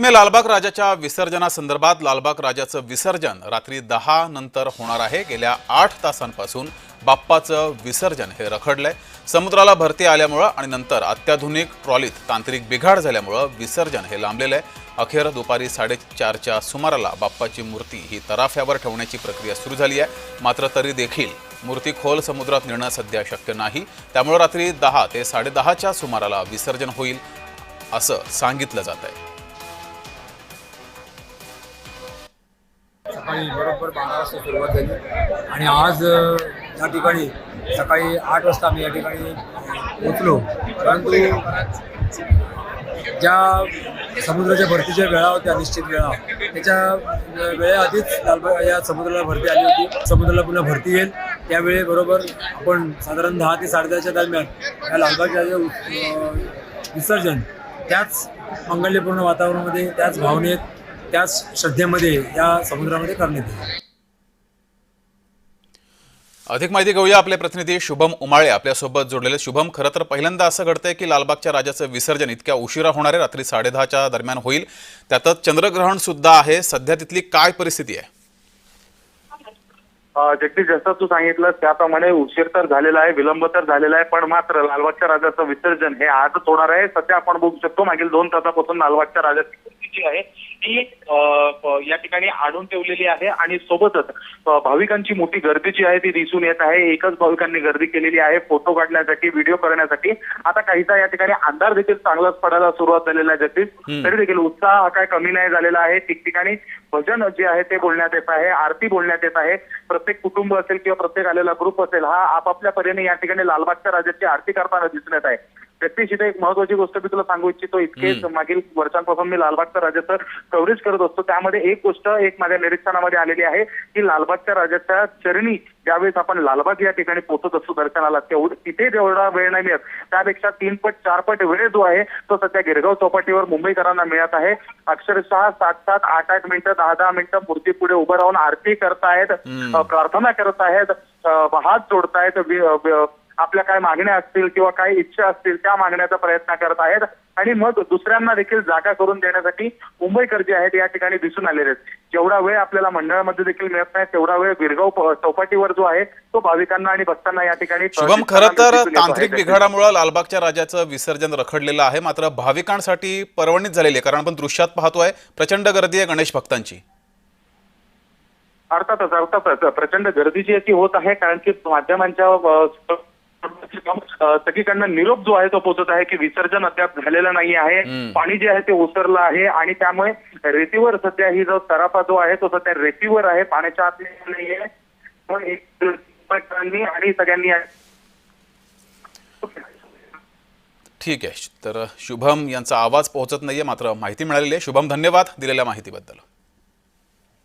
लालबाग राजाच्या विसर्जनासंदर्भात लालबाग राजाचं विसर्जन रात्री दहा नंतर होणार आहे. गेल्या आठ तासांपासून बाप्पाचं विसर्जन हे रखडलंय. समुद्राला भरती आल्यामुळं आणि नंतर अत्याधुनिक ट्रॉलीत तांत्रिक बिघाड झाल्यामुळं विसर्जन हे लांबलेलं आहे. अखेर दुपारी साडेचारच्या सुमाराला बाप्पाची मूर्ती ही तराफ्यावर ठेवण्याची प्रक्रिया सुरू झाली आहे. मात्र तरी देखील मूर्ती खोल समुद्रात नेणं सध्या शक्य नाही. त्यामुळे रात्री दहा ते साडेदहाच्या सुमाराला विसर्जन होईल असं सांगितलं जात आहे सकाळी बरोबर बारा वाजता सुरुवात झाली. आणि आज या ठिकाणी सकाळी आठ वाजता आम्ही या ठिकाणी पोचलो परंतु ज्या समुद्राच्या भरतीच्या वेळा होत्या निश्चित वेळा त्याच्या वेळेआधीच लालबाग या समुद्राला भरती आली होती. समुद्राला पुन्हा भरती येईल. त्यावेळेबरोबर आपण साधारण दहा ते साडेदहाच्या दरम्यान या लालबागच्या जे विसर्जन त्याच मंगल्यपूर्ण वातावरणामध्ये त्याच भावनेत त्याच श्रद्धेमध्ये या समुद्रामध्ये करण्यात येईल. अधिक माहिती घेऊया आपले प्रतिनिधी शुभम उमाळे. आपल्यासोबत जोडलेले शुभम खरं तर पहिल्यांदा असं घडतंय की लालबागच्या राजाचं विसर्जन इतक्या उशिरा होणार आहे. रात्री साडेदहाच्या दरम्यान होईल. त्यातच चंद्रग्रहण सुद्धा आहे. सध्या तिथली काय परिस्थिती आहे? जगदीश जसं तू सांगितलं त्याप्रमाणे उशीर तर झालेला आहे विलंब तर झालेला आहे पण मात्र लालबागच्या राजाचं विसर्जन हे आजच होणार आहे. सध्या आपण बघू शकतो मागील दोन तासापासून लालबागच्या राजाची मूर्ती जी आहे ती या ठिकाणी आणून ठेवलेली आहे आणि सोबतच भाविकांची मोठी गर्दी जी आहे ती दिसून येत आहे. एकच भाविकांनी गर्दी केलेली आहे फोटो काढण्यासाठी व्हिडिओ करण्यासाठी. आता काहीसा या ठिकाणी अंधार देखील चांगलाच पडायला सुरुवात झालेला आहे जगदीश. तरी देखील उत्साह हा काय कमी नाही झालेला आहे. ठिकठिकाणी भजन जे आहे ते बोलण्यात येत आहे आरती बोलण्यात येत आहे. प्रत्येक कुटुंब असेल किंवा प्रत्येक आलेला ग्रुप असेल हा आपापल्या परीने या ठिकाणी लालबागच्या राजाची आरती करताना दिसून येत आहे. इथे एक महत्वाची गोष्ट मी तुला सांगू इच्छितो. इतकेच मागील वर्षांपासून मी लालबागच्या राजाचं कव्हरेज करत असतो. त्यामध्ये एक गोष्ट एक माझ्या निरीक्षणामध्ये आलेली आहे की लालबागच्या राजाच्या चरणी ज्यावेळेस आपण लालबाग या ठिकाणी पोहोचत असतो दर्शनाला तेवढं तिथे जेवढा वेळ नाही मिळत त्यापेक्षा तीन पट चार पट वेळ जो आहे तो सध्या गिरगाव चौपाटीवर मुंबईकरांना मिळत आहे. अक्षरशः सात सात आठ आठ मिनिटं दहा दहा मिनिटं मूर्ती पुढे उभं राहून आरती करतायत प्रार्थना करत आहेत हात जोडतायत आपल्या काय मागण्या असतील किंवा काय इच्छा असतील त्या मागण्याचा प्रयत्न करत आहेत. आणि मग दुसऱ्यांना देखील जागा करून देण्यासाठी मुंबईकर जे आहेत या ठिकाणी दिसून आलेले आहेत. जेवढा वेळ आपल्याला मंडळामध्ये देखील मिळत नाही तेवढा वेळ गिरगाव चौपाटीवर जो आहे तो भाविकांना आणि भक्तांना या ठिकाणी शुभम खरं तर. तांत्रिक बिघाडामुळे लालबागच्या राजाचं विसर्जन रखडलेलं आहे. मात्र भाविकांसाठी पर्वणीच झालेली आहे कारण आपण दृश्यात पाहतोय प्रचंड गर्दी आहे गणेश भक्तांची. अर्थातच अर्थातच. प्रचंड गर्दी जी आहे ती होत आहे कारण की माध्यमांच्या सगळीकडनं निरोप जो आहे तो पोहोचत आहे की विसर्जन अद्याप झालेलं नाही आहे. पाणी जे आहे ते ओसरलं आहे आणि त्यामुळे रेतीवर सध्या ही जो सराफा जो आहे तो सध्या रेतीवर आहे. पाण्याच्या आत नाही आहे पण एक आणि सगळ्यांनी ठीक आहे. तर शुभम यांचा आवाज पोहोचत नाहीये मात्र माहिती मिळालेली आहे. शुभम धन्यवाद दिलेल्या माहितीबद्दल.